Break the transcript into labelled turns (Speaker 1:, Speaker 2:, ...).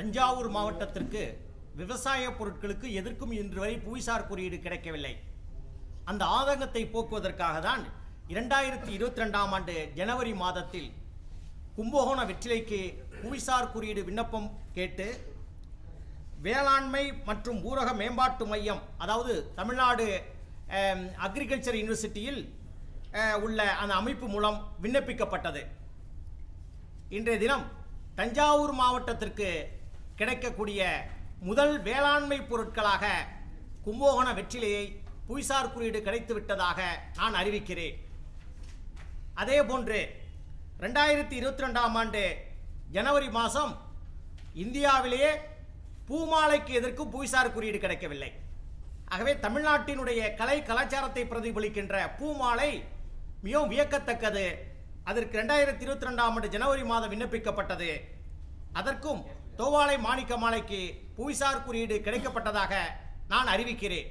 Speaker 1: தஞ்சாவூர் மாவட்டத்திற்கு விவசாய பொருட்களுக்கு எதற்கும் இன்று வரை புவிசார் குறியீடு கிடைக்கவில்லை. அந்த ஆதங்கத்தை போக்குவதற்காக தான் இரண்டாயிரத்தி இருபத்தி ரெண்டாம் ஆண்டு ஜனவரி மாதத்தில் கும்பகோண வெற்றிலைக்கு புவிசார் குறியீடு விண்ணப்பம் கேட்டு வேளாண்மை மற்றும் ஊரக மேம்பாட்டு மையம் அதாவது தமிழ்நாடு அக்ரிகல்ச்சர் யூனிவர்சிட்டியில் உள்ள அந்த அமைப்பு மூலம் விண்ணப்பிக்கப்பட்டது. இன்றைய தினம் தஞ்சாவூர் மாவட்டத்திற்கு கிடைக்கக்கூடிய முதல் வேளாண்மை பொருட்களாக கும்பகோண வெற்றிலையை புவிசார் குறியீடு கிடைத்து விட்டதாக நான் அறிவிக்கிறேன். அதே போன்று ரெண்டாயிரத்தி இருபத்தி ரெண்டாம் ஆண்டு ஜனவரி மாதம் இந்தியாவிலேயே பூமாலைக்கு எதற்கும் புவிசார் குறியீடு கிடைக்கவில்லை. ஆகவே தமிழ்நாட்டினுடைய கலை கலாச்சாரத்தை பிரதிபலிக்கின்ற பூமாலை மிகவும் வியக்கத்தக்கது. அதற்கு ரெண்டாயிரத்தி இருபத்தி ரெண்டாம் ஆண்டு ஜனவரி மாதம் விண்ணப்பிக்கப்பட்டது. அதற்கும் தோவாளை மாணிக்க மாலைக்கு புவிசார் குறியீடு கிடைக்கப்பட்டதாக நான் அறிவிக்கிறேன்.